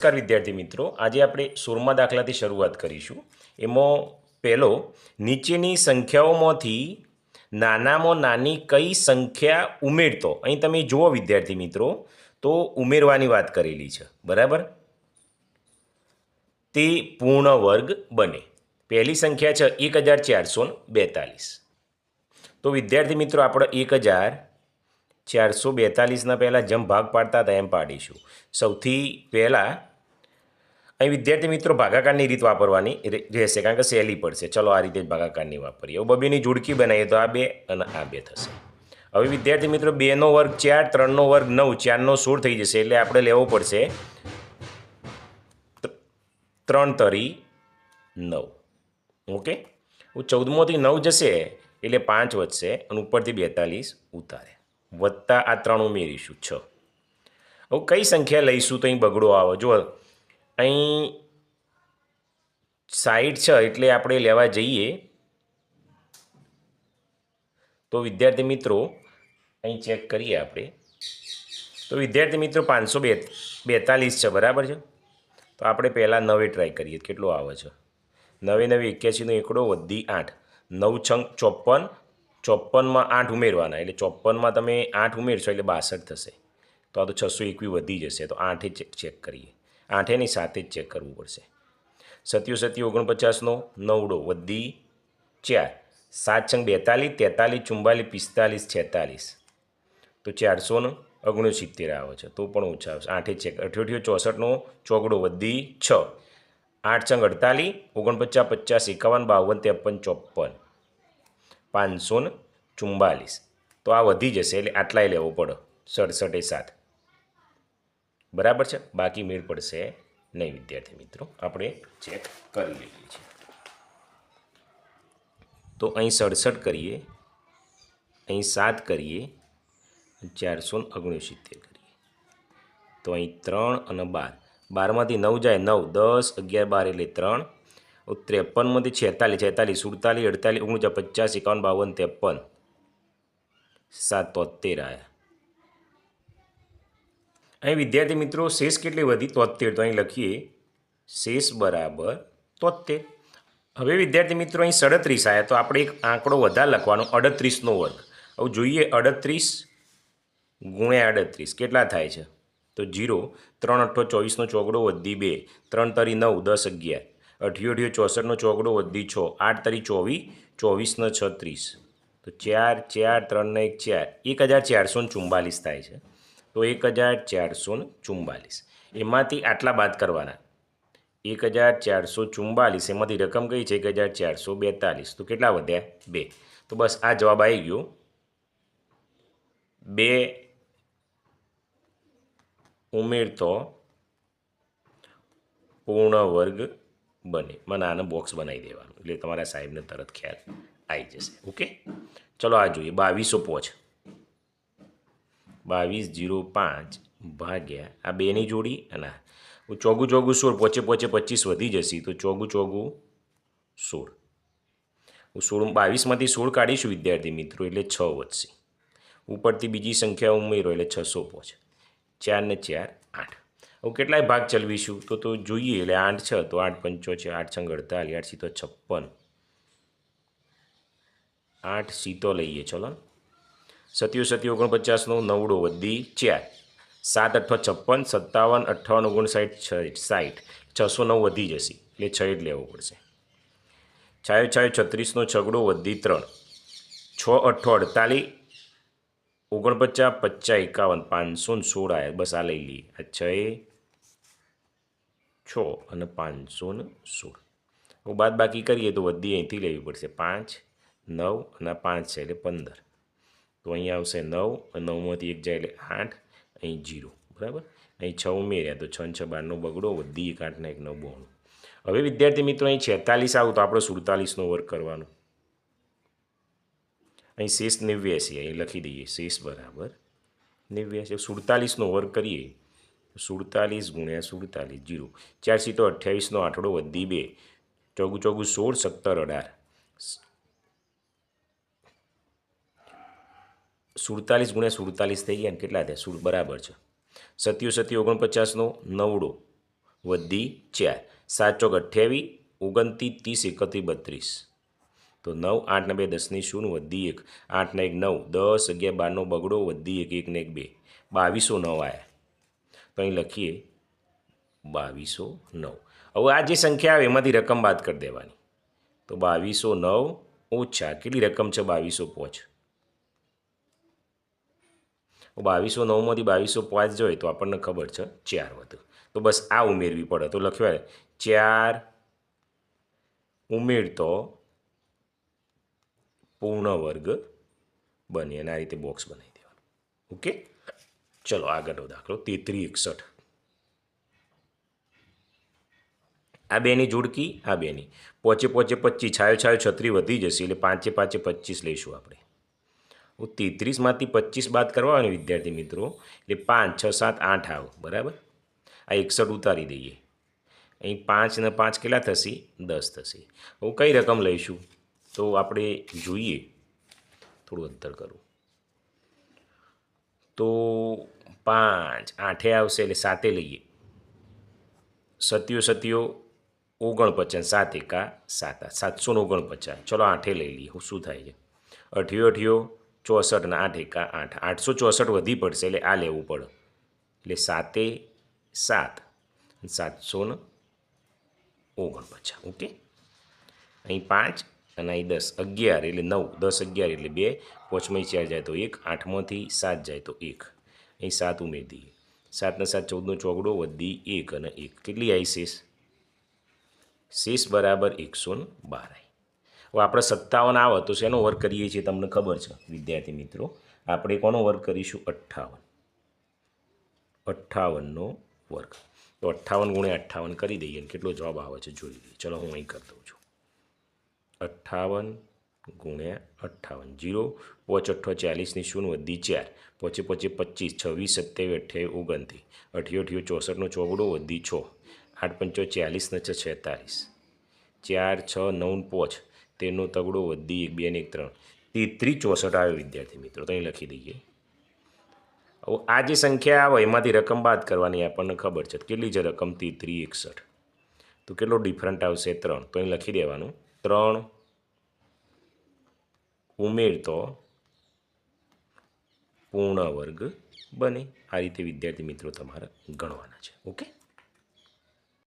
નમસ્કાર વિદ્યાર્થી મિત્રો. આજે આપણે સોળમા દાખલાથી શરૂઆત કરીશું. એમાં પહેલો, નીચેની સંખ્યાઓમાંથી નાનામાં નાની કઈ સંખ્યા ઉમેરતો? અહીં તમે જુઓ વિદ્યાર્થી મિત્રો, તો ઉમેરવાની વાત કરેલી છે. બરાબર? તે પૂર્ણ વર્ગ બને. પહેલી સંખ્યા છે એક હજાર ચારસો બેતાલીસ. તો વિદ્યાર્થી મિત્રો, આપણે એક હજાર ચારસો બેતાલીસના પહેલાં જેમ ભાગ પાડતા હતા એમ પાડીશું. સૌથી પહેલાં અહીં વિદ્યાર્થી મિત્રો ભાગાકારની રીત વાપરવાની. રહેશે કારણ કે સહેલી પડશે ચલો આ રીતે ભાગાકારની વાપરીએ. હવે બબેની જોડકી બનાવીએ તો આ બે અને આ બે થશે. હવે વિદ્યાર્થી મિત્રો બેનો વર્ગ ચાર ત્રણનો વર્ગ નવ ચારનો સોળ થઈ જશે એટલે આપણે લેવો પડશે ત્રણ તરી નવ. ઓકે? હું ચૌદમોથી નવ જશે એટલે પાંચ વધશે અને ઉપરથી બેતાલીસ ઉતારે. વધતા આ ત્રણ ઉમેરીશું, છ. હવે કઈ સંખ્યા લઈશું તો અહીં બગડો આવે? જો અહીં સાઈઠ છે એટલે આપણે લેવા જઈએ. તો વિદ્યાર્થી મિત્રો, અહીં ચેક કરીએ આપણે. તો વિદ્યાર્થી મિત્રો, પાંચસો બે, બેતાલીસ છે, બરાબર છે? તો આપણે પહેલાં નવે ટ્રાય કરીએ, કેટલો આવે છે? નવે નવે એક્યાસીનો એકડો વધી આઠ. નવ છંગ ચોપન ચોપનમાં આઠ ઉમેરવાના, એટલે ચોપનમાં તમે આઠ ઉમેરશો એટલે બાસઠ થશે. તો આ તો છસો એકવી વધી જશે, તો આઠે ચેક કરીએ. આઠેની સાથે જ ચેક કરવું પડશે. સત્યુ સત્યુ ઓગણપચાસનો, નવડો, વધી, ચાર, સાત છંગ બેતાલીસ, તેતાલીસ ચુમ્બાલીસ પિસ્તાલીસ, છેતાલીસ. તો ચારસો ને ઓગણસિત્તેર આવે છે, તો પણ ઓછા આવશે. આઠે ચેક અઠ્યોઠિયો, ચોસઠનો, ચોગડો, વધી, છ. આઠ છંગ અડતાલીસ, ઓગણપચાસ, પચાસ, એકાવન, બાવન, ત્રેપન, ચોપન. પાંચસો ને ચુમ્બાલીસ તો આ વધી જશે એટલે આટલાય લેવો પડે. સડસઠે સાત. બરાબર છે? બાકી મેળ પડશે નહીં, વિદ્યાર્થી મિત્રો. આપણે ચેક કરી લઈએ છીએ. તો અહીં સડસઠ કરીએ. અહીં સાત કરીએ. ચારસો ઓગણસિત્તેર કરીએ. તો અહીં ત્રણ અને બાર. બારમાંથી નવ જાય નવ. દસ, અગિયાર, બાર એટલે ત્રણ. ત્રેપનમાંથી છેતાલીસ છેતાલીસ, સુડતાલીસ, અડતાલીસ ઓગણચાસ પચાસ એકાવન, બાવન, ત્રેપન. સાત તોતેર આવ્યા અહીં વિદ્યાર્થી મિત્રો, શેષ કેટલી વધી? તોતેર. તો અહીં લખીએ. શેષ બરાબર તોતેર. હવે વિદ્યાર્થી મિત્રો, અહીં સડત્રીસ આવ્યા તો આપણે એક આંકડો વધારે લખવાનો, અડત્રીસનો વર્ગ. હવે જોઈએ અડત્રીસ ગુણ્યા અડત્રીસ, કેટલા થાય છે? તો જીરો. ત્રણ અઠ્ઠો ચોવીસનો ચોગડો વધી બે. ત્રણ તરી નવ, દસ અગિયાર. અઠ્યો અઠ્યો ચોસઠનો ચોગડો વધી છ. આઠ તરી ચોવીસ ચોવીસનો છત્રીસ. તો ચાર ચાર, ત્રણને એક, ચાર. એક હજાર ચારસો ને ચુમ્બાલીસ થાય છે. તો એક હજાર ચારસો ને ચુમ્બાલીસ એમાંથી આટલા બાદ કરવાના. એક હજાર ચારસો ચુમ્બાલીસ એમાંથી રકમ કઈ છે? એક હજાર ચારસો બેતાલીસ. તો કેટલા વધ્યા બે. તો બસ આ જવાબ આવી ગયો. બે ઉમેરતો પૂર્ણ વર્ગ બને. મને આને બોક્સ બનાવી દેવાનું. એટલે તમારા સાહેબને તરત ખ્યાલ આવી જશે. ઓકે? ચલો આ જોઈએ. બાવીસો પોચ. બાવીસ જીરો પાંચ ભાગ્યા. આ બેની જોડી અને. ચોગું ચોગું સોળ, પોચે પોચે પચીસ વધી જશે. તો ચોગું ચોગું સોળ. હું સોળ બાવીસમાંથી સોળ કાઢીશું વિદ્યાર્થી મિત્રો, એટલે છ વધશે. ઉપરથી બીજી સંખ્યા ઉમેરો, એટલે છસો પહોંચે ચાર ને ચાર, આઠ. હવે કેટલાય ભાગ ચલવીશું? તો તો જોઈએ, એટલે આઠ છ, તો આઠ પંચો છે, આઠ છંગ અડતાલીસ, આઠ સીતો છપ્પન. આઠ સીતો લઈએ, ચલો. સત્યુ સત્યુ ઓગણપચાસનો નવડો વધી ચાર સાત અઠ્ઠો છપ્પન, સત્તાવન, અઠ્ઠાવન, ઓગણસાઠ, છ, સાઠ. છસો નવ વધી જશે. એટલે છ લેવો પડશે. છાયો છાયો, છત્રીસનો છગડો વધી ત્રણ. છ, અઠ્ઠો, અડતાલીસ. ઓગણપચાસ, પચાસ, એકાવન, પાંચસો ને સોળ આવ્યા બસ આ લઈ લઈએ. આ છ છ અને પાંચસો ને સોળ. હું બાદ બાકી કરીએ તો વધી અહીંથી લેવી પડશે પાંચ, નવ અને પાંચ છે એટલે પંદર. તો અહીંયા આવશે નવ નવમાંથી એક જાય એટલે આઠ, અહીં જીરો, બરાબર? અહીં છ ઉમેર્યા તો છ છ બારનો બગડો વધી એક આઠના એક નવ બોણું. હવે વિદ્યાર્થી મિત્રો, અહીં છેતાલીસ આવું તો આપણે સુડતાલીસનો વર્ક કરવાનો. અહીં શેષ નેવ્યાસી, અહીં લખી દઈએ, શેષ બરાબર નેવ્યાસી. સુડતાલીસનો વર્ક કરીએ સુડતાલીસ ગુણ્યા સુડતાલીસ, જીરો. ચારસી તો અઠ્યાવીસનો આઠડો વધી બે, ચોગુ ચોગું સોળ, સત્તર અઢાર. સુડતાલીસ ગુણ્યા સુડતાલીસ થઈ ગયા ને કેટલા થયા? સુડ, બરાબર છે. સત્યુ સત્યુ ઓગણપચાસનો નવડો, વધી ચાર. સાત ચોક અઠ્યાવીસ ઓગણત્રીસ ત્રીસ એકત્રીસ બત્રીસ. તો નવ, આઠ ને બે દસની શૂન્ય, વધી એક. આઠ ને એક નવ, દસ, અગિયાર બારનો બગડો, વધી એક એક ને એક બે. બાવીસો નવ આવ્યા તો અહીં લખીએ, બાવીસો નવ. હવે આ જે સંખ્યા આવે એમાંથી રકમ બાદ કરી દેવાની. તો બાવીસો નવ ઓછા, કેટલી રકમ છે? બાવીસો પાંચ. બાવીસો નવમાંથી બાવીસો પાંચ જોઈએ તો આપણને ખબર છે ચાર વધુ. તો બસ આ ઉમેરવી પડે. તો લખ્યું ચાર ઉમેરતો પૂર્ણ વર્ગ બને અને આ રીતે બોક્સ બનાવી દેવાનું. ઓકે? ચલો, આગળનો દાખલો, તેત્રી એકસઠ. આ બેની જોડકી, આ બેની. પોચે પોચે પચીસ, છાયો છાયો છત્રી વધી જશે, એટલે પાંચે પાંચે પચીસ લઈશું આપણે. હું તેત્રીસમાંથી પચીસ બાદ કરવા હોય વિદ્યાર્થી મિત્રો, એટલે પાંચ, છ, સાત, આઠ આવ, બરાબર? આ એકસઠ ઉતારી દઈએ. અહીં પાંચ ને પાંચ કેટલા થશે? દસ થશે. હું કઈ રકમ લઈશું? તો આપણે જોઈએ. થોડું અંતર કરું. તો પાંચ, આઠે આવશે, એટલે સાતે લઈએ. સત્યો સત્યો ઓગણપચાસ, સાત એકા સાત, સાતસો ને ઓગણપચાસ. ચલો આઠે લઈ લઈએ. શું થાય છે? અઠ્યો અઠ્યો ચોસઠ ને આઠ એકા આઠ. આઠસો ચોસઠ વધી પડશે એટલે આ લેવું પડે. એટલે સાતે સાત સાતસો ને ઓગણપચાસ. ઓકે? અહીં પાંચ અને અહીં દસ. અગિયાર એટલે નવ. દસ અગિયાર એટલે બે. પોચમાં ચાર જાય તો એક. આઠમાંથી સાત જાય તો એક. અહીં સાત ઉમેરી દઈએ સાતને સાત ચૌદનો ચોગડો વધી એક અને એક. કેટલી આવી શેષ? શેષ બરાબર એકસો બાર આવી. હવે આપણે સત્તાવન આવે તો શેનો વર્ગ કરીએ છીએ તમને ખબર છે? વિદ્યાર્થી મિત્રો, આપણે કોનો વર્ગ કરીશું? અઠ્ઠાવન. અઠ્ઠાવનનો વર્ગ. તો અઠ્ઠાવન ગુણ્યા અઠ્ઠાવન કરી દઈએ કેટલો જવાબ આવે છે જોઈ લઈએ. ચલો હું અહીં કરી દઉં છું. અઠ્ઠાવન ગુણ્યા અઠ્ઠાવન. જીરો, પોચ, અઠ્ઠો ચાલીસની શૂન્ય વધી ચાર. પોચે પોચે પચીસ, છવ્વીસ, સત્યાવીસ, અઠ્યાવીસ, ઓગણત્રીસ. અઠ્યો અઠ્યો ચોસઠનો ચોગડો વધી છ. આઠ, પંચો, ચાલીસ ને છેતાલીસ. ચાર, છ, નવ પોચ. તેરનો તગડો વધી એક, બે ને એક, ત્રણ. તેત્રીસ ચોસઠ આવ્યો વિદ્યાર્થી મિત્રો. તો અહીં લખી દઈએ. હવે આ જે સંખ્યા આવે, એમાંથી રકમ બાદ કરવાની આપણને ખબર છે. કેટલી છે રકમ? તેત્રીસ એકસઠ. તો કેટલો ડિફરન્ટ આવશે? ત્રણ. તો અહીં લખી દેવાનું. ત્રણ ઉમેરતો પૂર્ણ વર્ગ બને. આ રીતે વિદ્યાર્થી મિત્રો તમારે ગણવાના છે. ઓકે?